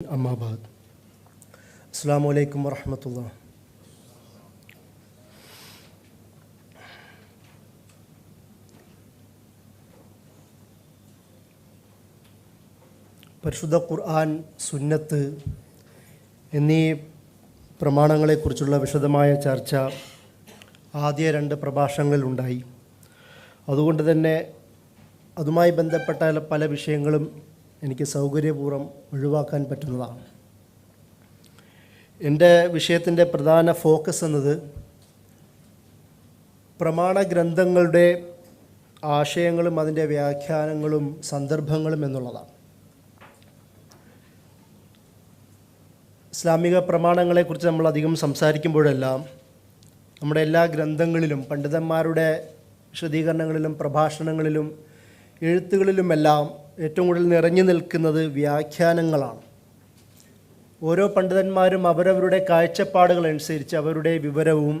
അമ്മാബാദ് അസ്സാം വലൈക്കും വറഹമത്തുള്ള പരിശുദ്ധ ഖുർആൻ സുന്നത്ത് എന്നീ പ്രമാണങ്ങളെക്കുറിച്ചുള്ള വിശദമായ ചർച്ച ആദ്യ രണ്ട് പ്രഭാഷണങ്ങളിലുണ്ടായി അതുകൊണ്ട് തന്നെ അതുമായി ബന്ധപ്പെട്ട പല വിഷയങ്ങളും എനിക്ക് സൗകര്യപൂർവം ഒഴിവാക്കാൻ പറ്റുന്നതാണ്. എന്റെ വിഷയത്തിന്റെ പ്രധാന ഫോക്കസ് എന്നത് പ്രമാണ ഗ്രന്ഥങ്ങളുടെ ആശയങ്ങളും അതിന്റെ വ്യാഖ്യാനങ്ങളും സന്ദർഭങ്ങളും എന്നുള്ളതാണ്. ഇസ്ലാമിക പ്രമാണങ്ങളെക്കുറിച്ച് നമ്മൾ അധികം സംസാരിക്കുമ്പോഴെല്ലാം നമ്മുടെ എല്ലാ ഗ്രന്ഥങ്ങളിലും പണ്ഡിതന്മാരുടെ വിശദീകരണങ്ങളിലും പ്രഭാഷണങ്ങളിലും എഴുത്തുകളിലുമെല്ലാം ഏറ്റവും കൂടുതൽ നിറഞ്ഞു നിൽക്കുന്നത് വ്യാഖ്യാനങ്ങളാണ്. ഓരോ പണ്ഡിതന്മാരും അവരവരുടെ കാഴ്ചപ്പാടുകൾ അനുസരിച്ച് അവരുടെ വിവരവും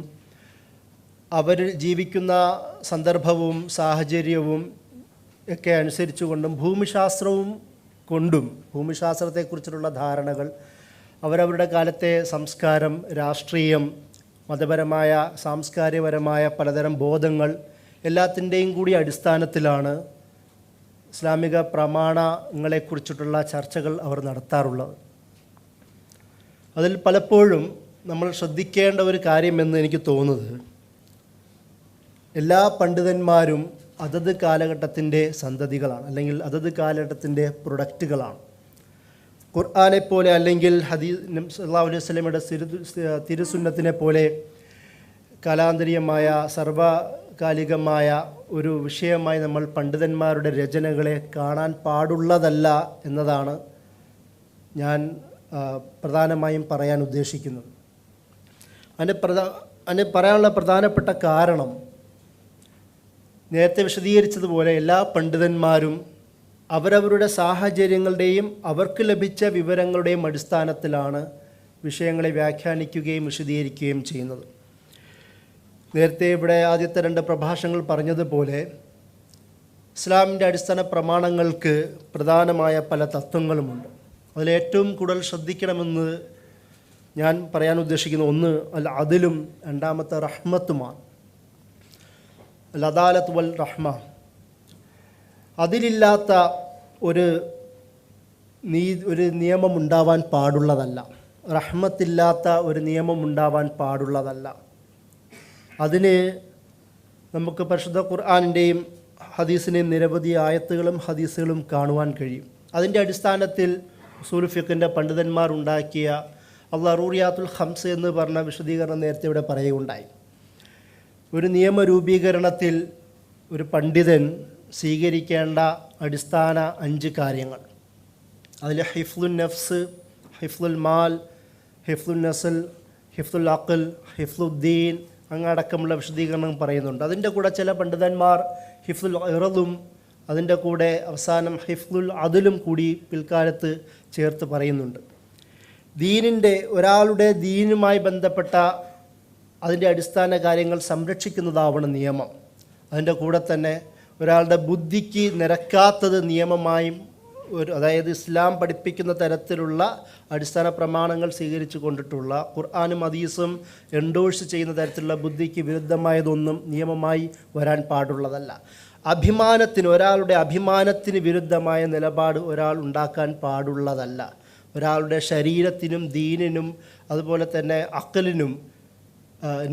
അവർ ജീവിക്കുന്ന സന്ദർഭവും സാഹചര്യവും ഒക്കെ അനുസരിച്ചുകൊണ്ടും ഭൂമിശാസ്ത്രവും കൊണ്ടും ഭൂമിശാസ്ത്രത്തെക്കുറിച്ചുള്ള ധാരണകൾ അവരവരുടെ കാലത്തെ സംസ്കാരം രാഷ്ട്രീയം മതപരമായ സാംസ്കാരികപരമായ പലതരം ബോധങ്ങൾ എല്ലാത്തിന്റെയും കൂടി അടിസ്ഥാനത്തിലാണ് ഇസ്ലാമിക പ്രമാണങ്ങളെക്കുറിച്ചിട്ടുള്ള ചർച്ചകൾ അവർ നടത്താറുള്ളത്. അതിൽ പലപ്പോഴും നമ്മൾ ശ്രദ്ധിക്കേണ്ട ഒരു കാര്യമെന്ന് എനിക്ക് തോന്നുന്നത് എല്ലാ പണ്ഡിതന്മാരും അതത് കാലഘട്ടത്തിന്റെ സന്തതികളാണ് അല്ലെങ്കിൽ അതത് കാലഘട്ടത്തിന്റെ പ്രൊഡക്റ്റുകളാണ്. ഖുർആാനെ പോലെ അല്ലെങ്കിൽ ഹദീസ് സല്ലാ അലൈഹി സ്വലമയുടെ തിരുസുന്നത്തിനെ പോലെ കാലാന്തരീയമായ സർവകാലികമായ ഒരു വിഷയമായി നമ്മൾ പണ്ഡിതന്മാരുടെ രചനകളെ കാണാൻ പാടുള്ളതല്ല എന്നതാണ് ഞാൻ പ്രധാനമായും പറയാൻ ഉദ്ദേശിക്കുന്നത്. അതിന് പ്രധാ അതിന് പറയാനുള്ള പ്രധാനപ്പെട്ട കാരണം നേരത്തെ വിശദീകരിച്ചതുപോലെ എല്ലാ പണ്ഡിതന്മാരും അവരവരുടെ സാഹചര്യങ്ങളുടെയും അവർക്ക് ലഭിച്ച വിവരങ്ങളുടെയും അടിസ്ഥാനത്തിലാണ് വിഷയങ്ങളെ വ്യാഖ്യാനിക്കുകയും വിശദീകരിക്കുകയും ചെയ്യുന്നത്. നേരത്തെ ഇവിടെ ആദ്യത്തെ രണ്ട് പ്രഭാഷണങ്ങൾ പറഞ്ഞതുപോലെ ഇസ്ലാമിന്റെ അടിസ്ഥാന പ്രമാണങ്ങൾക്ക് പ്രധാനമായ പല തത്വങ്ങളുമുണ്ട്. അതിലേറ്റവും കൂടുതൽ ശ്രദ്ധിക്കണമെന്ന് ഞാൻ പറയാൻ ഉദ്ദേശിക്കുന്ന ഒന്ന് അൽ അതിലും രണ്ടാമത്തെ റഹ്മത്തുമാണ്. അൽ അദാലത്ത് വൽ റഹ്മ അതിലില്ലാത്ത ഒരു നീ ഒരു നിയമം ഉണ്ടാവാൻ പാടുള്ളതല്ല. റഹ്മത്തില്ലാത്ത ഒരു നിയമം ഉണ്ടാവാൻ പാടുള്ളതല്ല. അതിന് നമുക്ക് പരിശുദ്ധ ഖുർആാനിന്റെയും ഹദീസിന്റെയും നിരവധി ആയത്തുകളും ഹദീസുകളും കാണുവാൻ കഴിയും. അതിന്റെ അടിസ്ഥാനത്തിൽ സൂലുഫിഖിന്റെ പണ്ഡിതന്മാർ ഉണ്ടാക്കിയ അള്ളറൂറിയാത്തുൽ ഹംസ് എന്ന് പറഞ്ഞ വിശദീകരണം നേരത്തെ ഇവിടെ പറയുകയുണ്ടായി. ഒരു നിയമരൂപീകരണത്തിൽ ഒരു പണ്ഡിതൻ സ്വീകരിക്കേണ്ട അടിസ്ഥാന അഞ്ച് കാര്യങ്ങൾ. അതിൽ ഹിഫ്ലുൽ നഫ്സ് ഹിഫ്ലുൽ മാൽ ഹിഫ്ലുൽ നസൽ ഹിഫ്ലുൽ അഖൽ ഹിഫ്ലുദ്ദീൻ അങ്ങടക്കമുള്ള വിശദീകരണം പറയുന്നുണ്ട്. അതിന്റെ കൂടെ ചില പണ്ഡിതന്മാർ ഹിഫ്ദുൽ ഇറദും അതിന്റെ കൂടെ അവസാനം ഹിഫ്ദുൽ അതിലും കൂടി പിൽക്കാലത്ത് ചേർത്ത് പറയുന്നുണ്ട്. ദീനിന്റെ ഒരാളുടെ ദീനുമായി ബന്ധപ്പെട്ട അതിന്റെ അടിസ്ഥാന കാര്യങ്ങൾ സംരക്ഷിക്കുന്നതാവണം നിയമം. അതിന്റെ കൂടെ തന്നെ ഒരാളുടെ ബുദ്ധിക്ക് നിരക്കാത്തത് നിയമമായും ഒരു അതായത് ഇസ്ലാം പഠിപ്പിക്കുന്ന തരത്തിലുള്ള അടിസ്ഥാന പ്രമാണങ്ങൾ സ്വീകരിച്ചു കൊണ്ടിട്ടുള്ള ഖുർആാനും ഹദീസും എൻഡോഴ്സ് ചെയ്യുന്ന തരത്തിലുള്ള ബുദ്ധിക്ക് വിരുദ്ധമായതൊന്നും നിയമമായി വരാൻ പാടുള്ളതല്ല. അഭിമാനത്തിന് ഒരാളുടെ അഭിമാനത്തിന് വിരുദ്ധമായ നിലപാട് ഒരാൾ ഉണ്ടാക്കാൻ പാടുള്ളതല്ല. ഒരാളുടെ ശരീരത്തിനും ദീനിനും അതുപോലെ തന്നെ അക്കലിനും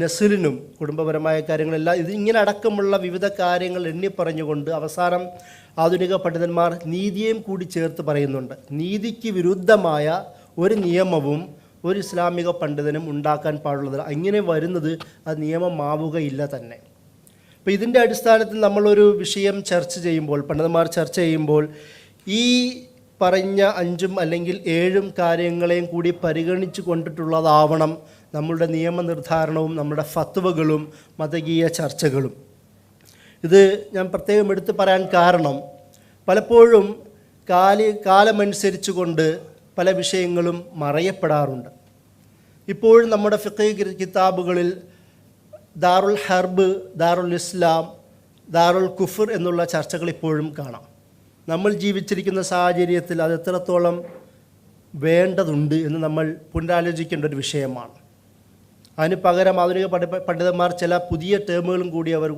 നസിലിനും കുടുംബപരമായ കാര്യങ്ങളെല്ലാം ഇത് ഇങ്ങനെ അടക്കമുള്ള വിവിധ കാര്യങ്ങൾ എണ്ണി പറഞ്ഞുകൊണ്ട് അവസാനം ആധുനിക പണ്ഡിതന്മാർ നീതിയെയും കൂടി ചേർത്ത് പറയുന്നുണ്ട്. നീതിക്ക് വിരുദ്ധമായ ഒരു നിയമവും ഒരു ഇസ്ലാമിക പണ്ഡിതനും ഉണ്ടാക്കാൻ പാടുള്ളതല്ല അങ്ങനെ വരുന്നത് അത് നിയമമാവുകയില്ല തന്നെ. അപ്പോൾ ഇതിന്റെ അടിസ്ഥാനത്തിൽ നമ്മളൊരു വിഷയം ചർച്ച ചെയ്യുമ്പോൾ പണ്ഡിതന്മാർ ചർച്ച ചെയ്യുമ്പോൾ ഈ പറഞ്ഞ അഞ്ചും അല്ലെങ്കിൽ ഏഴും കാര്യങ്ങളെയും കൂടി പരിഗണിച്ചു കൊണ്ടിട്ടുള്ളതാവണം നമ്മളുടെ നിയമനിർദ്ധാരണവും നമ്മുടെ ഫത്വകളും മതകീയ ചർച്ചകളും. ഇത് ഞാൻ പ്രത്യേകം എടുത്തു പറയാൻ കാരണം പലപ്പോഴും കാലി കാലമനുസരിച്ച് കൊണ്ട് പല വിഷയങ്ങളും മറയപ്പെടാറുണ്ട്. ഇപ്പോഴും നമ്മുടെ ഫിഖ് കിതാബുകളിൽ ദാറുൽ ഹർബ് ദാറുൽ ഇസ്ലാം ദാറുൽ കുഫർ എന്നുള്ള ചർച്ചകൾ ഇപ്പോഴും കാണാം. നമ്മൾ ജീവിച്ചിരിക്കുന്ന സാഹചര്യത്തിൽ അത് എത്രത്തോളം വേണ്ടതുണ്ട് എന്ന് നമ്മൾ പുനരാലോചിക്കേണ്ട ഒരു വിഷയമാണ്. അതിന് പകരം ആധുനിക പഠി പണ്ഡിതന്മാർ ചില പുതിയ ടേമുകളും കൂടി അവർ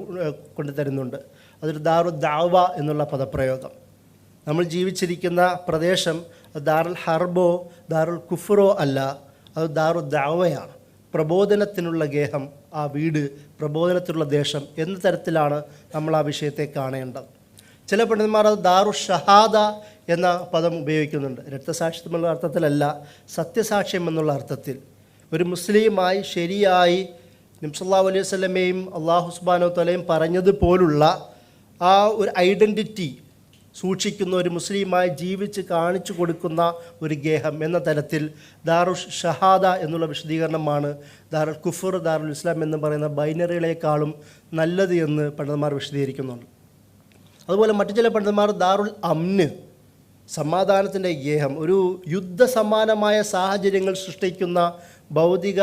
കൊണ്ടുതരുന്നുണ്ട്. അതൊരു ദാറു ദാവ എന്നുള്ള പദപ്രയോഗം. നമ്മൾ ജീവിച്ചിരിക്കുന്ന പ്രദേശം ദാറുൽ ഹർബോ ദാറുൽ കുഫറോ അല്ല അത് ദാറു ദാവയാണ്. പ്രബോധനത്തിനുള്ള ഗേഹം ആ വീട് പ്രബോധനത്തിനുള്ള ദേശം എന്ന തരത്തിലാണ് നമ്മൾ ആ വിഷയത്തെ കാണേണ്ടത്. ചില പണ്ഡിതന്മാർ അത് ദാറു ഷഹാദ എന്ന പദം ഉപയോഗിക്കുന്നുണ്ട്. രക്തസാക്ഷിത്വം എന്നുള്ള അർത്ഥത്തിലല്ല സത്യസാക്ഷ്യം എന്നുള്ള അർത്ഥത്തിൽ. ഒരു മുസ്ലിമായി ശരിയായി നിംസല്ലാ അലൈഹി വസല്ലമയും അള്ളാഹു സുബാനോ തലയും പറഞ്ഞതുപോലുള്ള ആ ഒരു ഐഡന്റിറ്റി സൂക്ഷിക്കുന്ന ഒരു മുസ്ലിമായി ജീവിച്ച് കാണിച്ചു കൊടുക്കുന്ന ഒരു ഗേഹം എന്ന തരത്തിൽ ദാറു ഷഹാദ എന്നുള്ള വിശദീകരണമാണ് ദാറുൽ കുഫർ ദാറുൽ ഇസ്ലാം എന്ന് പറയുന്ന ബൈനറികളെക്കാളും നല്ലത് എന്ന് പണ്ഡിതന്മാർ വിശദീകരിക്കുന്നുണ്ട്. അതുപോലെ മറ്റു ചില പണ്ഡിതന്മാർ ദാറുൽ അമ്ന് സമാധാനത്തിന്റെ ഗേഹം ഒരു യുദ്ധസമാനമായ സാഹചര്യങ്ങൾ സൃഷ്ടിക്കുന്ന ഭൗതിക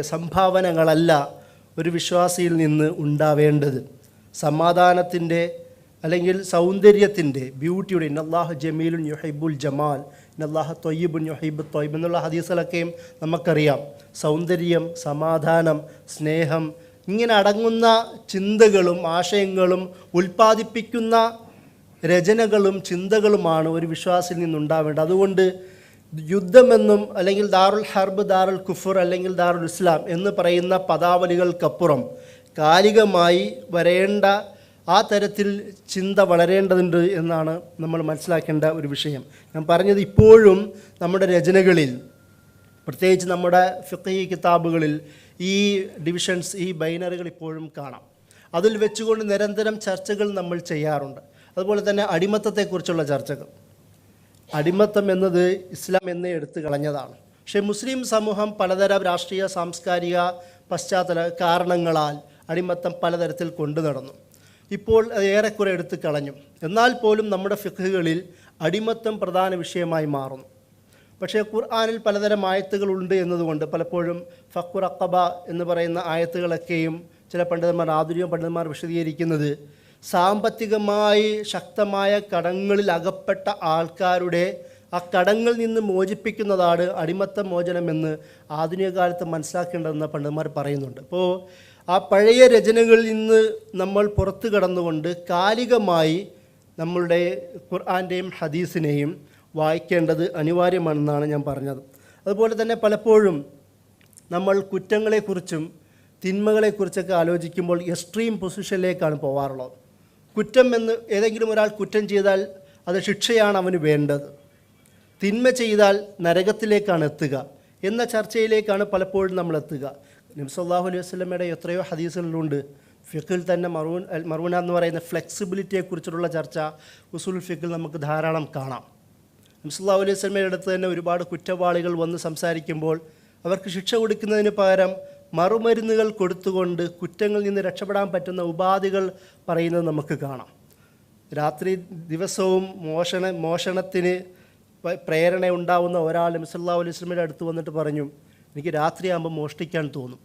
സംഭാവനകളല്ല ഒരു വിശ്വാസിയിൽ നിന്ന് ഉണ്ടാവേണ്ടത്. സമാധാനത്തിന്റെ അല്ലെങ്കിൽ സൗന്ദര്യത്തിന്റെ ബ്യൂട്ടിയുടെ ഇന്നല്ലാഹു ജമീലുൻ യുഹൈബുൽ ജമാൽ ഇന്നല്ലാഹു തൊയ്യബുൻ യുഹൈബു തൊയ്ബ് എന്നുള്ള ഹദീസുകളൊക്കെയും നമുക്കറിയാം. സൗന്ദര്യം സമാധാനം സ്നേഹം ഇങ്ങനെ അടങ്ങുന്ന ചിന്തകളും ആശയങ്ങളും ഉൽപ്പാദിപ്പിക്കുന്ന രചനകളും ചിന്തകളുമാണ് ഒരു വിശ്വാസിൽ നിന്നുണ്ടാവേണ്ടത്. അതുകൊണ്ട് യുദ്ധമെന്നും അല്ലെങ്കിൽ ദാറുൽ ഹർബ് ദാറുൽ കുഫർ അല്ലെങ്കിൽ ദാറുൽ ഇസ്ലാം എന്ന് പറയുന്ന പദാവലികൾക്കപ്പുറം കാലികമായി വരേണ്ട ആ തരത്തിൽ ചിന്ത വളരേണ്ടതുണ്ട് എന്നാണ് നമ്മൾ മനസ്സിലാക്കേണ്ട ഒരു വിഷയം. ഞാൻ പറഞ്ഞത് ഇപ്പോഴും നമ്മുടെ രചനകളിൽ പ്രത്യേകിച്ച് നമ്മുടെ ഫിഖി കിതാബുകളിൽ ഈ ഡിവിഷൻസ് ഈ ബൈനറുകൾ ഇപ്പോഴും കാണാം. അതിൽ വെച്ചുകൊണ്ട് നിരന്തരം ചർച്ചകൾ നമ്മൾ ചെയ്യാറുണ്ട്. അതുപോലെ തന്നെ അടിമത്തത്തെക്കുറിച്ചുള്ള ചർച്ചകൾ. അടിമത്തം എന്നത് ഇസ്ലാം എന്ന് എടുത്തു കളഞ്ഞതാണ്. പക്ഷേ മുസ്ലിം സമൂഹം പലതരം രാഷ്ട്രീയ സാംസ്കാരിക പശ്ചാത്തല കാരണങ്ങളാൽ അടിമത്തം പലതരത്തിൽ കൊണ്ടു നടന്നു. ഇപ്പോൾ ഏറെക്കുറെ എടുത്തു കളഞ്ഞു. എന്നാൽ പോലും നമ്മുടെ ഫിഖുകളിൽ അടിമത്തം പ്രധാന വിഷയമായി മാറുന്നു. പക്ഷേ ഖുർആാനിൽ പലതരം ആയത്തുകളുണ്ട് എന്നതുകൊണ്ട് പലപ്പോഴും ഫക്കുർ അക്കബ എന്ന് പറയുന്ന ആയത്തുകളൊക്കെയും ചില പണ്ഡിതന്മാർ ആധുനിക പണ്ഡിതന്മാർ വിശദീകരിക്കുന്നത് സാമ്പത്തികമായി ശക്തമായ കടങ്ങളിൽ അകപ്പെട്ട ആൾക്കാരുടെ ആ കടങ്ങളിൽ നിന്ന് മോചിപ്പിക്കുന്നതാണ് അടിമത്ത മോചനമെന്ന് ആധുനിക കാലത്ത് മനസ്സിലാക്കേണ്ടതെന്ന് പണ്ഡിതന്മാർ പറയുന്നുണ്ട്. അപ്പോൾ ആ പഴയ രചനകളിൽ നിന്ന് നമ്മൾ പുറത്തു കടന്നുകൊണ്ട് കാലികമായി നമ്മളുടെ ഖുർആാന്റെയും ഹദീസിനെയും വായിക്കേണ്ടത് അനിവാര്യമാണെന്നാണ് ഞാൻ പറഞ്ഞത്. അതുപോലെ തന്നെ പലപ്പോഴും നമ്മൾ കുറ്റങ്ങളെക്കുറിച്ചും തിന്മകളെക്കുറിച്ചൊക്കെ ആലോചിക്കുമ്പോൾ എക്സ്ട്രീം പൊസിഷനിലേക്കാണ് പോകാറുള്ളത് കുറ്റം എന്ന് ഏതെങ്കിലും ഒരാൾ കുറ്റം ചെയ്താൽ അത് ശിക്ഷയാണ് അവന് വേണ്ടത്. തിന്മ ചെയ്താൽ നരകത്തിലേക്കാണ് എത്തുക. എന്ന ചർച്ചയിലേക്കാണ് പലപ്പോഴും നമ്മൾ എത്തുക. നിംസല്ലാഹു അലൈഹി വസ്ലമയുടെ എത്രയോ ഹദീസുകളിലുണ്ട് ഫിഖിൽ തന്നെ മറൂൻ മറൂന എന്ന് പറയുന്ന ഫ്ലെക്സിബിലിറ്റിയെക്കുറിച്ചുള്ള ചർച്ച ഉസുൽ ഫിഖിൽ നമുക്ക് ധാരാളം കാണാം. നിംസല്ലാഹു അലൈഹി വസ്ലമയുടെ അടുത്ത് തന്നെ ഒരുപാട് കുറ്റവാളികൾ വന്ന് സംസാരിക്കുമ്പോൾ അവർക്ക് ശിക്ഷ കൊടുക്കുന്നതിന് പകരം മറുമരുന്നുകൾ കൊടുത്തുകൊണ്ട് കുറ്റങ്ങളിൽ നിന്ന് രക്ഷപ്പെടാൻ പറ്റുന്ന ഉപാധികൾ പറയുന്നത് നമുക്ക് കാണാം. രാത്രി ദിവസവും മോഷണ മോഷണത്തിന് പ്രേരണ ഉണ്ടാവുന്ന ഒരാൾ നബിസല്ലാ അലൈഹി അടുത്ത് വന്നിട്ട് പറഞ്ഞു എനിക്ക് രാത്രിയാകുമ്പോൾ മോഷ്ടിക്കാൻ തോന്നും.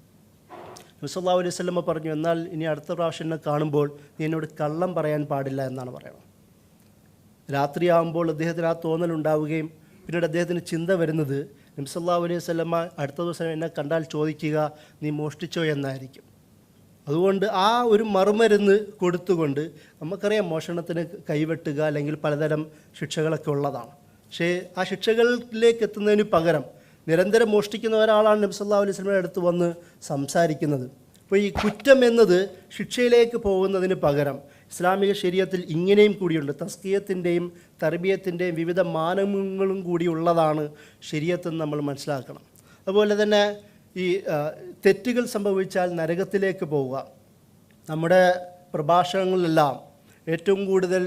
നബിസല്ലാ അലൈഹി പറഞ്ഞു എന്നാൽ ഇനി അടുത്ത പ്രാവശ്യം എന്നെ കാണുമ്പോൾ നീ എന്നോട് കള്ളം പറയാൻ പാടില്ല എന്നാണ് പറയുന്നത്. രാത്രിയാകുമ്പോൾ അദ്ദേഹത്തിന് ആ തോന്നൽ ഉണ്ടാവുകയും പിന്നീട് അദ്ദേഹത്തിന് ചിന്ത വരുന്നത് നബ്സല്ലാ അലൈഹി സ്വലമ്മ അടുത്ത ദിവസം എന്നെ കണ്ടാൽ ചോദിക്കുക നീ മോഷ്ടിച്ചോ? എന്നായിരിക്കും. അതുകൊണ്ട് ആ ഒരു മറുമരുന്ന് കൊടുത്തുകൊണ്ട് നമുക്കറിയാം മോഷണത്തിന് കൈവെട്ടുക അല്ലെങ്കിൽ പലതരം ശിക്ഷകളൊക്കെ ഉള്ളതാണ്. പക്ഷേ ആ ശിക്ഷകളിലേക്ക് എത്തുന്നതിന് പകരം നിരന്തരം മോഷ്ടിക്കുന്ന ഒരാളാണ് നബ്സല്ലാ അലൈഹി സ്വലമയുടെ അടുത്ത് വന്ന് സംസാരിക്കുന്നത്. അപ്പോൾ ഈ കുറ്റം എന്നത് ശിക്ഷയിലേക്ക് പോകുന്നതിന് പകരം ഇസ്ലാമിക ശരീരത്തിൽ ഇങ്ങനെയും കൂടിയുണ്ട്. തസ്കീയത്തിന്റെയും തർബീയത്തിന്റെയും വിവിധ മാനങ്ങളും കൂടി ഉള്ളതാണ് ശരീരത്തെന്ന് നമ്മൾ മനസ്സിലാക്കണം. അതുപോലെ തന്നെ ഈ തെറ്റുകൾ സംഭവിച്ചാൽ നരകത്തിലേക്ക് പോവുക. നമ്മുടെ പ്രഭാഷണങ്ങളിലെല്ലാം ഏറ്റവും കൂടുതൽ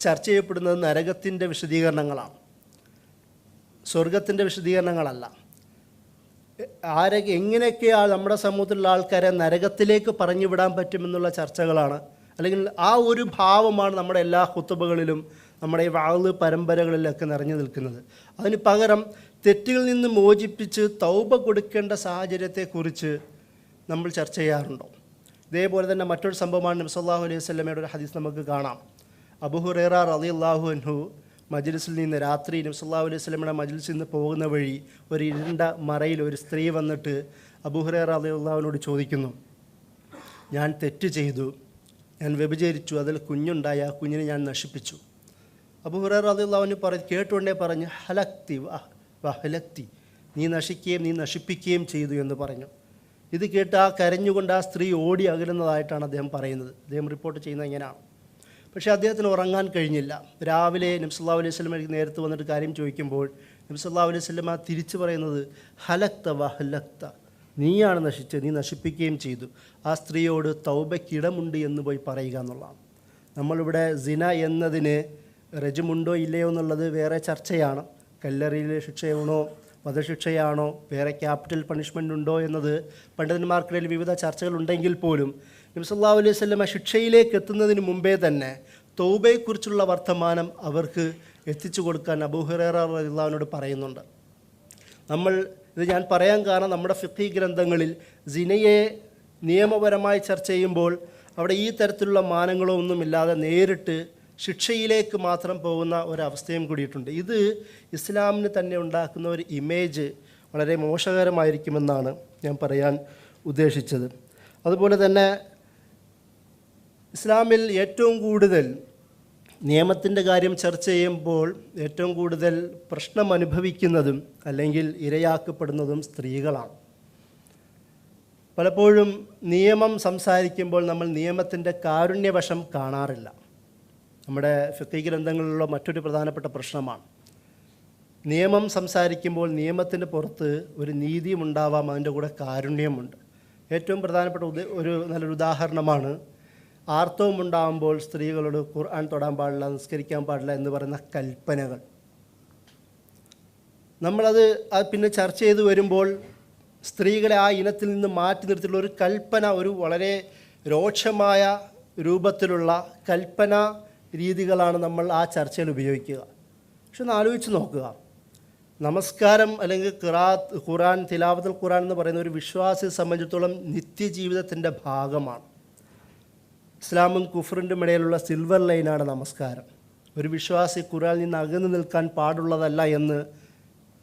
ചർച്ച ചെയ്യപ്പെടുന്നത് നരകത്തിന്റെ വിശദീകരണങ്ങളാണ്. സ്വർഗത്തിന്റെ വിശദീകരണങ്ങളല്ല. ആരൊക്കെ എങ്ങനെയൊക്കെയാണ് നമ്മുടെ സമൂഹത്തിലുള്ള ആൾക്കാരെ നരകത്തിലേക്ക് പറഞ്ഞു വിടാൻ പറ്റുമെന്നുള്ള ചർച്ചകളാണ് അല്ലെങ്കിൽ ആ ഒരു ഭാവമാണ് നമ്മുടെ എല്ലാ കുത്തുബകളിലും നമ്മുടെ ഈ വാൾ പരമ്പരകളിലൊക്കെ നിറഞ്ഞു നിൽക്കുന്നത്. അതിന് പകരം തെറ്റുകളിൽ നിന്ന് മോചിപ്പിച്ച് തൗബ കൊടുക്കേണ്ട സാഹചര്യത്തെക്കുറിച്ച് നമ്മൾ ചർച്ച ചെയ്യാറുണ്ടോ? ഇതേപോലെ തന്നെ മറ്റൊരു സംഭവമാണ് നബ്സല്ലാഹു അലൈഹി വസ്ലമയുടെ ഒരു ഹദീസ് നമുക്ക് കാണാം. അബുഹുറേറ റലി അള്ളാഹു അൻഹു മജ്ലിസിൽ നിന്ന് രാത്രി നബ്സല്ലാഹു അലൈഹി വസ്ലമയുടെ മജ്ലിസിൽ നിന്ന് പോകുന്ന വഴി ഒരു ഇരുണ്ട മറയിൽ ഒരു സ്ത്രീ വന്നിട്ട് അബുഹുറേറ അലി അള്ളാഹുവിനോട് ചോദിക്കുന്നു ഞാൻ തെറ്റ് ചെയ്തു ഞാൻ വ്യഭിചരിച്ചു. അതിൽ കുഞ്ഞുണ്ടായി. ആ കുഞ്ഞിനെ ഞാൻ നശിപ്പിച്ചു. അബൂഹുറേറ അവന് പറ കേട്ടുകൊണ്ടേ പറഞ്ഞു ഹലക്തി വഹലക്തി ഹലക്തി. നീ നശിക്കുകയും നീ നശിപ്പിക്കുകയും ചെയ്തു എന്ന് പറഞ്ഞു. ഇത് കേട്ട് ആ കരഞ്ഞുകൊണ്ട് ആ സ്ത്രീ ഓടി അകലുന്നതായിട്ടാണ് അദ്ദേഹം പറയുന്നത്. അദ്ദേഹം റിപ്പോർട്ട് ചെയ്യുന്നത് എങ്ങനെയാണ് പക്ഷേ അദ്ദേഹത്തിന് ഉറങ്ങാൻ കഴിഞ്ഞില്ല. രാവിലെ നബ്സല്ലാ അലൈഹി സ്വലമയ്ക്ക് നേരത്ത് വന്നിട്ട് കാര്യം ചോദിക്കുമ്പോൾ നബ്സല്ലാ അലൈഹി സ്വലമ തിരിച്ചു പറയുന്നത് ഹലക്ത വഹലക്ത ഹലക്ത. നീയാണ് നശിച്ചത് നീ നശിപ്പിക്കുകയും ചെയ്തു. ആ സ്ത്രീയോട് തൗബയ്ക്കിടമുണ്ട് എന്ന് പോയി പറയുക എന്നുള്ളതാണ്. നമ്മളിവിടെ സിന എന്നതിന് രജമുണ്ടോ ഇല്ലയോ എന്നുള്ളത് വേറെ ചർച്ചയാണ്. കല്ലറിയിലെ ശിക്ഷയാണോ വധശിക്ഷയാണോ വേറെ ക്യാപിറ്റൽ പണിഷ്മെന്റ് ഉണ്ടോ എന്നത് പണ്ഡിതന്മാർക്കിടയിൽ വിവിധ ചർച്ചകൾ ഉണ്ടെങ്കിൽ പോലും നബ്സല്ലാ അലൈഹി സ്വലമ ശിക്ഷയിലേക്ക് എത്തുന്നതിന് മുമ്പേ തന്നെ തൗബയെക്കുറിച്ചുള്ള വർത്തമാനം അവർക്ക് എത്തിച്ചു കൊടുക്കാൻ അബൂഹുറേറ അള്ളാഹുവിനോട് പറയുന്നുണ്ട്. നമ്മൾ ഇത് ഞാൻ പറയാൻ കാരണം നമ്മുടെ ഫിഖി ഗ്രന്ഥങ്ങളിൽ സിനയെ നിയമപരമായി ചർച്ച ചെയ്യുമ്പോൾ അവിടെ ഈ തരത്തിലുള്ള മാനങ്ങളോ ഒന്നുമില്ലാതെ നേരിട്ട് ശിക്ഷയിലേക്ക് മാത്രം പോകുന്ന ഒരവസ്ഥയും കൂടിയിട്ടുണ്ട്. ഇത് ഇസ്ലാമിന് തന്നെ ഉണ്ടാക്കുന്ന ഒരു ഇമേജ് വളരെ മോശകരമായിരിക്കുമെന്നാണ് ഞാൻ പറയാൻ ഉദ്ദേശിച്ചത്. അതുപോലെ തന്നെ ഇസ്ലാമിൽ ഏറ്റവും കൂടുതൽ നിയമത്തിന്റെ കാര്യം ചർച്ച ചെയ്യുമ്പോൾ ഏറ്റവും കൂടുതൽ പ്രശ്നം അനുഭവിക്കുന്നതും അല്ലെങ്കിൽ ഇരയാക്കപ്പെടുന്നതും സ്ത്രീകളാണ്. പലപ്പോഴും നിയമം സംസാരിക്കുമ്പോൾ നമ്മൾ നിയമത്തിന്റെ കാരുണ്യവശം കാണാറില്ല. നമ്മുടെ ഫിക്കി ഗ്രന്ഥങ്ങളിലുള്ള മറ്റൊരു പ്രധാനപ്പെട്ട പ്രശ്നമാണ്. നിയമം സംസാരിക്കുമ്പോൾ നിയമത്തിന് പുറത്ത് ഒരു നീതിയും ഉണ്ടാവാം അതിന്റെ കൂടെ കാരുണ്യമുണ്ട്. ഏറ്റവും പ്രധാനപ്പെട്ട ഒരു നല്ലൊരു ഉദാഹരണമാണ് ആർത്തവം ഉണ്ടാകുമ്പോൾ സ്ത്രീകളോട് ഖുർആൻ തൊടാൻ പാടില്ല നിസ്കരിക്കാൻ പാടില്ല എന്ന് പറയുന്ന കൽപ്പനകൾ. നമ്മളത് അത് പിന്നെ ചർച്ച ചെയ്തു വരുമ്പോൾ സ്ത്രീകളെ ആ ഇനത്തിൽ നിന്ന് മാറ്റി നിർത്തിയിട്ടുള്ള ഒരു കൽപ്പന ഒരു വളരെ രോക്ഷമായ രൂപത്തിലുള്ള കൽപ്പന രീതികളാണ് നമ്മൾ ആ ചർച്ചയിൽ ഉപയോഗിക്കുക. പക്ഷെ ഒന്ന് ആലോചിച്ച് നോക്കുക. നമസ്കാരം അല്ലെങ്കിൽ ഖുറാത്ത് ഖുറാൻ തിലാവത്തുൽ ഖുറാൻ എന്ന് പറയുന്ന ഒരു വിശ്വാസിയെ സംബന്ധിച്ചിടത്തോളം നിത്യജീവിതത്തിന്റെ ഭാഗമാണ്. ഇസ്ലാമും കുഫറിന്റെ ഇടയിലുള്ള സിൽവർ ലൈനാണ് നമസ്കാരം. ഒരു വിശ്വാസി ഖുറാനിൽ നിന്ന് അകന്നു നിൽക്കാൻ പാടുള്ളതല്ല എന്ന്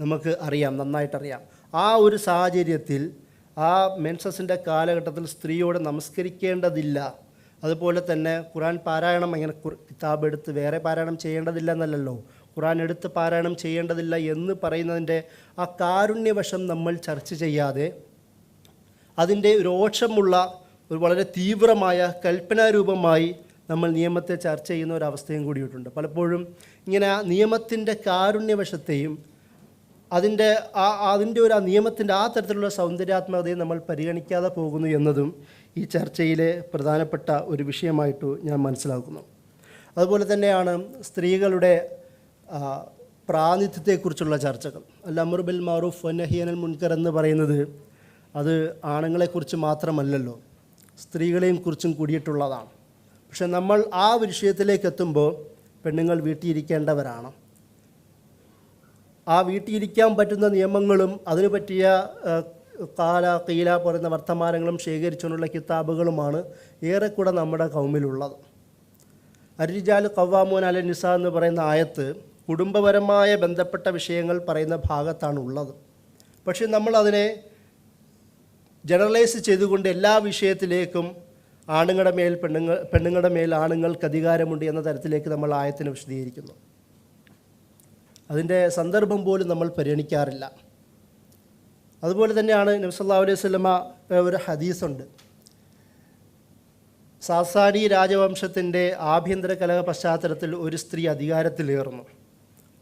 നമുക്ക് അറിയാം നന്നായിട്ടറിയാം. ആ ഒരു സാഹചര്യത്തിൽ ആ മെൻസസിന്റെ കാലഘട്ടത്തിൽ സ്ത്രീയോട് നമസ്കരിക്കേണ്ടതില്ല. അതുപോലെ തന്നെ ഖുറാൻ പാരായണം അങ്ങനെ കിതാബ് എടുത്ത് വേറെ പാരായണം ചെയ്യേണ്ടതില്ല എന്നല്ലല്ലോ. ഖുറാൻ എടുത്ത് പാരായണം ചെയ്യേണ്ടതില്ല എന്ന് പറയുന്നതിന്റെ ആ കാരുണ്യവശം നമ്മൾ ചർച്ച ചെയ്യാതെ അതിന്റെ രോക്ഷമുള്ള ഒരു വളരെ തീവ്രമായ കൽപ്പനാരൂപമായി നമ്മൾ നിയമത്തെ ചർച്ച ചെയ്യുന്ന ഒരു അവസ്ഥയും കൂടിയിട്ടുണ്ട് പലപ്പോഴും ഇങ്ങനെ നിയമത്തിന്റെ കാരുണ്യവശത്തെയും അതിന്റെ ആ അതിന്റെ ഒരു ആ നിയമത്തിന്റെ ആ തരത്തിലുള്ള സൗന്ദര്യാത്മകതയും നമ്മൾ പരിഗണിക്കാതെ പോകുന്നു എന്നതും ഈ ചർച്ചയിലെ പ്രധാനപ്പെട്ട ഒരു വിഷയമായിട്ട് ഞാൻ മനസ്സിലാക്കുന്നു. അതുപോലെ തന്നെയാണ് സ്ത്രീകളുടെ പ്രാതിനിധ്യത്തെക്കുറിച്ചുള്ള ചർച്ചകൾ. അല്ല അമറുബിൽ മാറൂഫ് വന്നഹിയനൽ മുൻകർ എന്ന് പറയുന്നത് അത് ആണുങ്ങളെക്കുറിച്ച് മാത്രമല്ലല്ലോ. സ്ത്രീകളെയും കുറിച്ചും കൂടിയിട്ടുള്ളതാണ്. പക്ഷെ നമ്മൾ ആ വിഷയത്തിലേക്ക് എത്തുമ്പോൾ പെണ്ണുങ്ങൾ വീട്ടിയിരിക്കേണ്ടവരാണ്. ആ വീട്ടിയിരിക്കാൻ പറ്റുന്ന നിയമങ്ങളും അതിനു പറ്റിയ കാല കീല പറയുന്ന വർത്തമാനങ്ങളും ശേഖരിച്ചുകൊണ്ടുള്ള കിതാബുകളുമാണ് ഏറെക്കൂടെ നമ്മുടെ കൗമിലുള്ളത്. അരിജാൽ കവ്വാമോൻ അല നിസ എന്ന് പറയുന്ന ആയത്ത് കുടുംബപരമായ ബന്ധപ്പെട്ട വിഷയങ്ങൾ പറയുന്ന ഭാഗത്താണ് ഉള്ളത് പക്ഷേ നമ്മൾ അതിനെ ജനറലൈസ് ചെയ്തുകൊണ്ട് എല്ലാ വിഷയത്തിലേക്കും ആണുങ്ങളുടെ മേൽ പെണ്ണുങ്ങൾ പെണ്ണുങ്ങളുടെ മേൽ ആണുങ്ങൾക്ക് അധികാരമുണ്ട് എന്ന തരത്തിലേക്ക് നമ്മൾ ആയത്തിനെ വിശദീകരിക്കുന്നു. അതിന്റെ സന്ദർഭം പോലും നമ്മൾ പരിഗണിക്കാറില്ല. അതുപോലെ തന്നെയാണ് നബ്സല്ലാ അലൈഹി സ്വലമ ഒരു ഹദീസുണ്ട്. സാസാനി രാജവംശത്തിന്റെ ആഭ്യന്തര കലഹ പശ്ചാത്തലത്തിൽ ഒരു സ്ത്രീ അധികാരത്തിലേറുന്നു.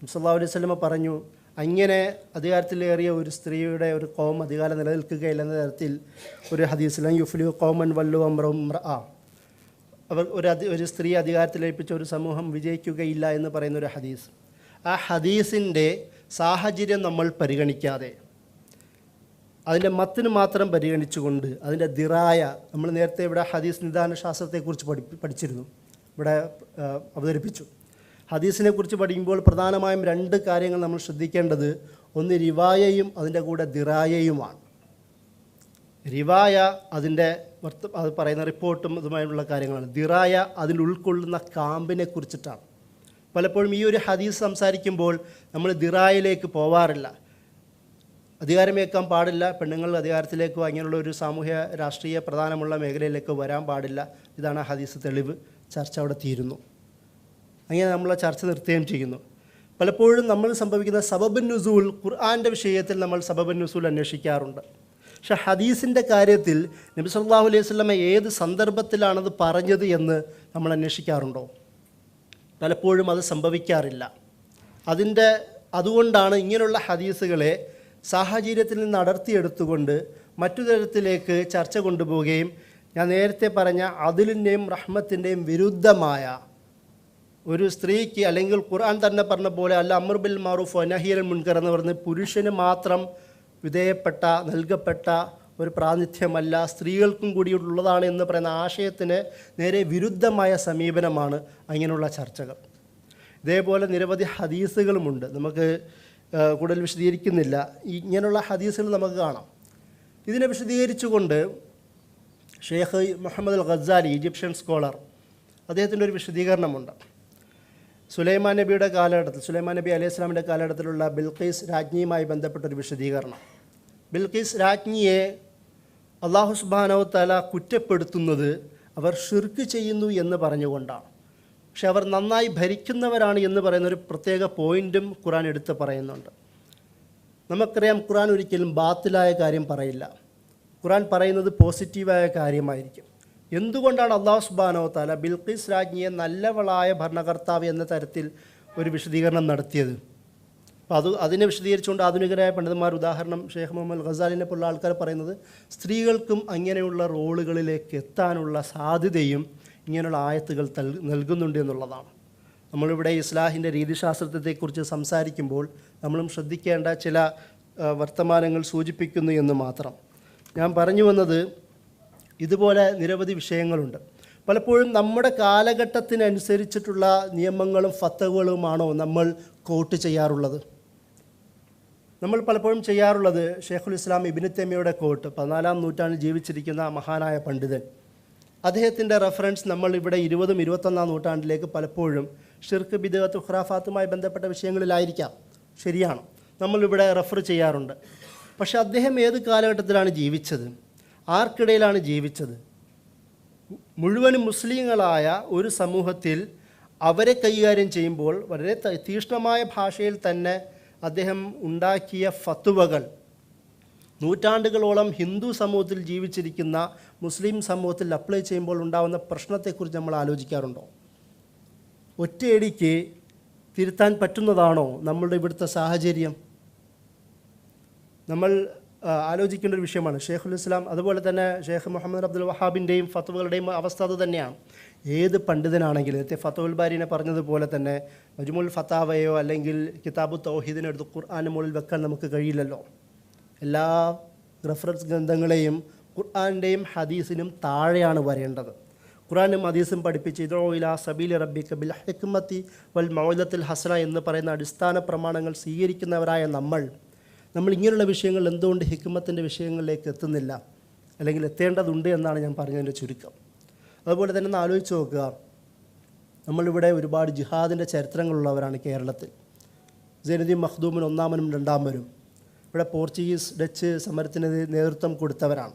നബ്സല്ലാ അലൈഹി സ്വലമ പറഞ്ഞു അങ്ങനെ അധികാരത്തിലേറിയ ഒരു സ്ത്രീയുടെ ഒരു കോം അധികാരം നിലനിൽക്കുകയില്ല എന്ന തരത്തിൽ ഒരു ഹദീസിലും യുഫ്ലു കോമൻ വല്ലു അമ്രം ആ അവർ ഒരു അധി ഒരു സ്ത്രീ അധികാരത്തിലേൽപ്പിച്ച ഒരു സമൂഹം വിജയിക്കുകയില്ല എന്ന് പറയുന്ന ഒരു ഹദീസ്. ആ ഹദീസിന്റെ സാഹചര്യം നമ്മൾ പരിഗണിക്കാതെ അതിന്റെ മത്തിന് മാത്രം പരിഗണിച്ചുകൊണ്ട് അതിന്റെ ദിറായ നമ്മൾ നേരത്തെ ഇവിടെ ഹദീസ് നിദാന ശാസ്ത്രത്തെക്കുറിച്ച് പഠി പഠിച്ചിരുന്നു ഇവിടെ അവതരിപ്പിച്ചു. ഹദീസിനെ കുറിച്ച് പഠിക്കുമ്പോൾ പ്രധാനമായും രണ്ട് കാര്യങ്ങൾ നമ്മൾ ശ്രദ്ധിക്കേണ്ടത്. ഒന്ന് റിവായയും അതിന്റെ കൂടെ ദിറായയുമാണ്. റിവായ അതിന്റെ വർത്ത അത് പറയുന്ന റിപ്പോർട്ടും ഇതുമായുള്ള കാര്യങ്ങളാണ്. ദിറായ അതിൽ ഉൾക്കൊള്ളുന്ന കാമ്പിനെ കുറിച്ചിട്ടാണ്. പലപ്പോഴും ഈ ഒരു ഹദീസ് സംസാരിക്കുമ്പോൾ നമ്മൾ ദിറായിലേക്ക് പോവാറില്ല. അധികാരമേക്കാൻ പാടില്ല. പെണ്ണുങ്ങൾ അധികാരത്തിലേക്കോ അങ്ങനെയുള്ള ഒരു സാമൂഹ്യ രാഷ്ട്രീയ പ്രധാനമുള്ള മേഖലയിലേക്കോ വരാൻ പാടില്ല. ഇതാണ് ഹദീസ് തെളിവ്. ചർച്ച അവിടെ തീരുന്നു. അങ്ങനെ നമ്മൾ ചർച്ച നിർത്തുകയും ചെയ്യുന്നു. പലപ്പോഴും നമ്മൾ സംഭവിക്കുന്ന സബബൻ നുസൂൽ ഖുർആാന്റെ വിഷയത്തിൽ നമ്മൾ സബബൻ നുസൂൽ അന്വേഷിക്കാറുണ്ട്. പക്ഷെ ഹദീസിന്റെ കാര്യത്തിൽ നബി സല്ലല്ലാഹു അലൈഹി വസല്ലമ ഏത് സന്ദർഭത്തിലാണത് പറഞ്ഞത് എന്ന് നമ്മൾ അന്വേഷിക്കാറുണ്ടോ? പലപ്പോഴും അത് സംഭവിക്കാറില്ല. അതിന്റെ അതുകൊണ്ടാണ് ഇങ്ങനെയുള്ള ഹദീസുകളെ സാഹചര്യത്തിൽ നിന്ന് അടർത്തിയെടുത്തുകൊണ്ട് മറ്റു തരത്തിലേക്ക് ചർച്ച കൊണ്ടുപോവുകയും ഞാൻ നേരത്തെ പറഞ്ഞ അതിലിന്റെയും റഹ്മത്തിന്റെയും വിരുദ്ധമായ ഒരു സ്ത്രീക്ക് അല്ലെങ്കിൽ ഖുർആൻ തന്നെ പറഞ്ഞ പോലെ അല്ല അമർ ബിൽ മാറൂഫ് അനഹീരൻ മുൻകർ എന്ന് പറഞ്ഞ് പുരുഷന് മാത്രം വിധേയപ്പെട്ട നൽകപ്പെട്ട ഒരു പ്രാതിനിധ്യമല്ല സ്ത്രീകൾക്കും കൂടി ഉള്ളതാണ് എന്ന് പറയുന്ന ആശയത്തിന് നേരെ വിരുദ്ധമായ സമീപനമാണ് അങ്ങനെയുള്ള ചർച്ചകൾ. ഇതേപോലെ നിരവധി ഹദീസുകളുമുണ്ട്. നമുക്ക് കൂടുതൽ വിശദീകരിക്കുന്നില്ല. ഇങ്ങനെയുള്ള ഹദീസുകൾ നമുക്ക് കാണാം. ഇതിനെ വിശദീകരിച്ചുകൊണ്ട് Sheikh Muhammad al Ghazali Egyptian scholar അദ്ദേഹത്തിന്റെ ഒരു വിശദീകരണമുണ്ട്. സുലൈമാൻ നബിയുടെ കാലഘട്ടത്തിൽ സുലൈമാൻ നബി അലൈഹി സ്വലാമിന്റെ കാലഘട്ടത്തിലുള്ള ബിൽഖീസ് രാജ്ഞിയുമായി ബന്ധപ്പെട്ടൊരു വിശദീകരണം. ബിൽഖീസ് രാജ്ഞിയെ അള്ളാഹു സുബാനോ തല കുറ്റപ്പെടുത്തുന്നത് അവർ ഷിർക്ക് ചെയ്യുന്നു എന്ന് പറഞ്ഞുകൊണ്ടാണ്. പക്ഷെ അവർ നന്നായി ഭരിക്കുന്നവരാണ് എന്ന് പറയുന്ന ഒരു പ്രത്യേക പോയിന്റും ഖുറാൻ എടുത്ത് പറയുന്നുണ്ട്. നമുക്കറിയാം ഖുറാൻ ഒരിക്കലും ബാത്തിലായ കാര്യം പറയില്ല. ഖുറാൻ പറയുന്നത് പോസിറ്റീവായ കാര്യമായിരിക്കും. എന്തുകൊണ്ടാണ് അള്ളാഹു സുബാനോ താല ബിൽഖീസ് രാജ്ഞിയെ നല്ലവളായ ഭരണകർത്താവ് എന്ന തരത്തിൽ ഒരു വിശദീകരണം നടത്തിയത്? അപ്പോൾ അത് അതിനെ വിശദീകരിച്ചുകൊണ്ട് ആധുനികരായ പണ്ഡിതന്മാർ ഉദാഹരണം ഷെയ്ഖ് മുഹമ്മദ് ഖസാലിനെ പോലുള്ള ആൾക്കാർ പറയുന്നത് സ്ത്രീകൾക്കും അങ്ങനെയുള്ള റോളുകളിലേക്ക് എത്താനുള്ള സാധ്യതയും ഇങ്ങനെയുള്ള ആയത്തുകൾ നൽകുന്നുണ്ട് എന്നുള്ളതാണ്. നമ്മളിവിടെ ഇസ്ലാഹിന്റെ രീതിശാസ്ത്രത്തെക്കുറിച്ച് സംസാരിക്കുമ്പോൾ നമ്മളും ശ്രദ്ധിക്കേണ്ട ചില വർത്തമാനങ്ങൾ സൂചിപ്പിക്കുന്നു എന്ന് മാത്രം. ഞാൻ പറഞ്ഞു വന്നത് ഇതുപോലെ നിരവധി വിഷയങ്ങളുണ്ട്. പലപ്പോഴും നമ്മുടെ കാലഘട്ടത്തിനനുസരിച്ചിട്ടുള്ള നിയമങ്ങളും ഫത്തകളുമാണോ നമ്മൾ കോട്ട് ചെയ്യാറുള്ളത്? നമ്മൾ പലപ്പോഴും ചെയ്യാറുള്ളത് ഷെയ്ഖുൽ ഇസ്ലാം ഇബിന് തെമ്മയുടെ കോട്ട് പതിനാലാം നൂറ്റാണ്ടിൽ ജീവിച്ചിരിക്കുന്ന മഹാനായ പണ്ഡിതൻ. അദ്ദേഹത്തിന്റെ റെഫറൻസ് നമ്മൾ ഇവിടെ ഇരുപതും ഇരുപത്തൊന്നാം നൂറ്റാണ്ടിലേക്ക് പലപ്പോഴും ഷിർക്ക് ബിദത്ത് ഖുറാഫാത്തുമായി ബന്ധപ്പെട്ട വിഷയങ്ങളിലായിരിക്കാം. ശരിയാണ്. നമ്മളിവിടെ റെഫർ ചെയ്യാറുണ്ട്. പക്ഷേ അദ്ദേഹം ഏത് കാലഘട്ടത്തിലാണ് ജീവിച്ചത്? ആർക്കിടയിലാണ് ജീവിച്ചത്? മുഴുവനും മുസ്ലിങ്ങളായ ഒരു സമൂഹത്തിൽ അവരെ കൈകാര്യം ചെയ്യുമ്പോൾ വളരെ തീഷ്ണമായ ഭാഷയിൽ തന്നെ അദ്ദേഹം ഉണ്ടാക്കിയ ഫത്തുവകൾ. നൂറ്റാണ്ടുകളോളം ഹിന്ദു സമൂഹത്തിൽ ജീവിച്ചിരിക്കുന്ന മുസ്ലിം സമൂഹത്തിൽ അപ്ലൈ ചെയ്യുമ്പോൾ ഉണ്ടാകുന്ന പ്രശ്നത്തെക്കുറിച്ച് നമ്മൾ ആലോചിക്കാറുണ്ടോ? ഒറ്റയടിക്ക് തിരുത്താൻ പറ്റുന്നതാണോ നമ്മളുടെ ഇവിടുത്തെ സാഹചര്യം? നമ്മൾ ആലോചിക്കേണ്ട ഒരു വിഷയമാണ്. ഷെയ്ഖുൽ ഇസ്ലാം അതുപോലെ തന്നെ ഷെയ്ഖ് മുഹമ്മദ് അബ്ദുൽ വഹാബിന്റെയും ഫത്തുവകളുടെയും അവസ്ഥ അത് തന്നെയാണ്. ഏത് പണ്ഡിതനാണെങ്കിലും നേരത്തെ ഫത്തുൽ ബാരിനെ പറഞ്ഞതുപോലെ തന്നെ മജ്മുൽ ഫത്താവയോ അല്ലെങ്കിൽ കിതാബു തൗഹീദിനെ എടുത്ത് ഖുർആാന് മുകളിൽ വെക്കാൻ നമുക്ക് കഴിയില്ലല്ലോ. എല്ലാ റെഫറൻസ് ഗ്രന്ഥങ്ങളെയും ഖുർആാന്റെയും ഹദീസിനും താഴെയാണ് വരേണ്ടത്. ഖുറാനും ഹദീസും പഠിപ്പിച്ച് ഇതോ ഇല സബീൽ റബ്ബിക്ക് ബിൽ ഹിക്മത്തി വൽ മൗലത്തിൽ ഹസന എന്ന് പറയുന്ന അടിസ്ഥാന പ്രമാണങ്ങൾ സ്വീകരിക്കുന്നവരായ നമ്മൾ നമ്മൾ ഇങ്ങനെയുള്ള വിഷയങ്ങൾ എന്തുകൊണ്ട് ഹിക്മത്തിന്റെ വിഷയങ്ങളിലേക്ക് എത്തുന്നില്ല? അല്ലെങ്കിൽ എത്തേണ്ടതുണ്ട് എന്നാണ് ഞാൻ പറഞ്ഞതിന്റെ ചുരുക്കം. അതുപോലെ തന്നെ ഒന്ന് ആലോചിച്ച് നോക്കുക. നമ്മളിവിടെ ഒരുപാട് ജിഹാദിന്റെ ചരിത്രങ്ങളുള്ളവരാണ് കേരളത്തിൽ. ജനതി മഖ്ദൂമിന് ഒന്നാമനും രണ്ടാമനും. ഇവിടെ പോർച്ചുഗീസ് ഡച്ച് സമരത്തിന് നേതൃത്വം കൊടുത്തവരാണ്.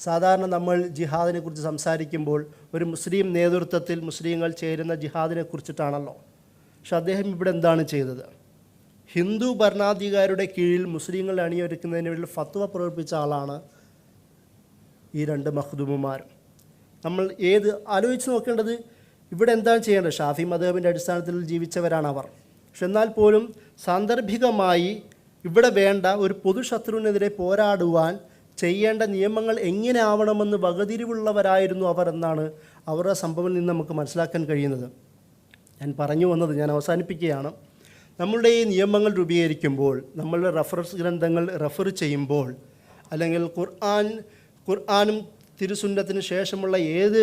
സാധാരണ നമ്മൾ ജിഹാദിനെക്കുറിച്ച് സംസാരിക്കുമ്പോൾ ഒരു മുസ്ലിം നേതൃത്വത്തിൽ മുസ്ലിങ്ങൾ ചേരുന്ന ജിഹാദിനെ കുറിച്ചിട്ടാണല്ലോ. പക്ഷെ അദ്ദേഹം ഇവിടെ എന്താണ് ചെയ്തത്? ഹിന്ദു ഭരണാധികാരിയുടെ കീഴിൽ മുസ്ലിങ്ങൾ അണിയൊരുക്കുന്നതിന് വേണ്ടി ഫത്വ പ്രവർത്തിച്ച ആളാണ് ഈ രണ്ട് മഖ്ദൂമുമാരും നമ്മൾ ഏത് ആലോചിച്ച് നോക്കേണ്ടത് ഇവിടെ എന്താണ് ചെയ്യേണ്ടത്? ഷാഫി മദേബിന്റെ അടിസ്ഥാനത്തിൽ ജീവിച്ചവരാണ് അവർ. പക്ഷെ എന്നാൽ പോലും സാന്ദർഭികമായി ഇവിടെ വേണ്ട ഒരു പൊതുശത്രുവിനെതിരെ പോരാടുവാൻ ചെയ്യേണ്ട നിയമങ്ങൾ എങ്ങനെ ആവണമെന്ന് വകതിരിവുള്ളവരായിരുന്നു അവർ എന്നാണ് അവരുടെ സംഭവം നിന്ന് നമുക്ക് മനസ്സിലാക്കാൻ കഴിയുന്നത്. ഞാൻ പറഞ്ഞു വന്നത് ഞാൻ അവസാനിപ്പിക്കുകയാണ്. നമ്മളുടെ ഈ നിയമങ്ങൾ രൂപീകരിക്കുമ്പോൾ നമ്മളുടെ റഫറൻസ് ഗ്രന്ഥങ്ങൾ റെഫർ ചെയ്യുമ്പോൾ അല്ലെങ്കിൽ ഖുർആൻ ഖുർആാനും തിരുസുന്നത്തിന് ശേഷമുള്ള ഏത്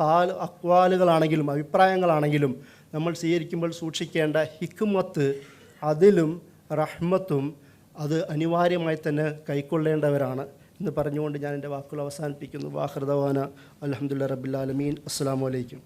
കാൽ അക്വാലുകളാണെങ്കിലും അഭിപ്രായങ്ങളാണെങ്കിലും നമ്മൾ സ്വീകരിക്കുമ്പോൾ സൂക്ഷിക്കേണ്ട ഹിക്മത്ത് അതിലും റഹ്മത്തും അത് അനിവാര്യമായി തന്നെ കൈക്കൊള്ളേണ്ടവരാണ് എന്ന് പറഞ്ഞുകൊണ്ട് ഞാൻ എന്റെ വാക്കുകൾ അവസാനിപ്പിക്കുന്നു. വാഹൃദവാന അലഹമുല്ല റബ്ബുലാലമീൻ അസ്സാം വലൈക്കും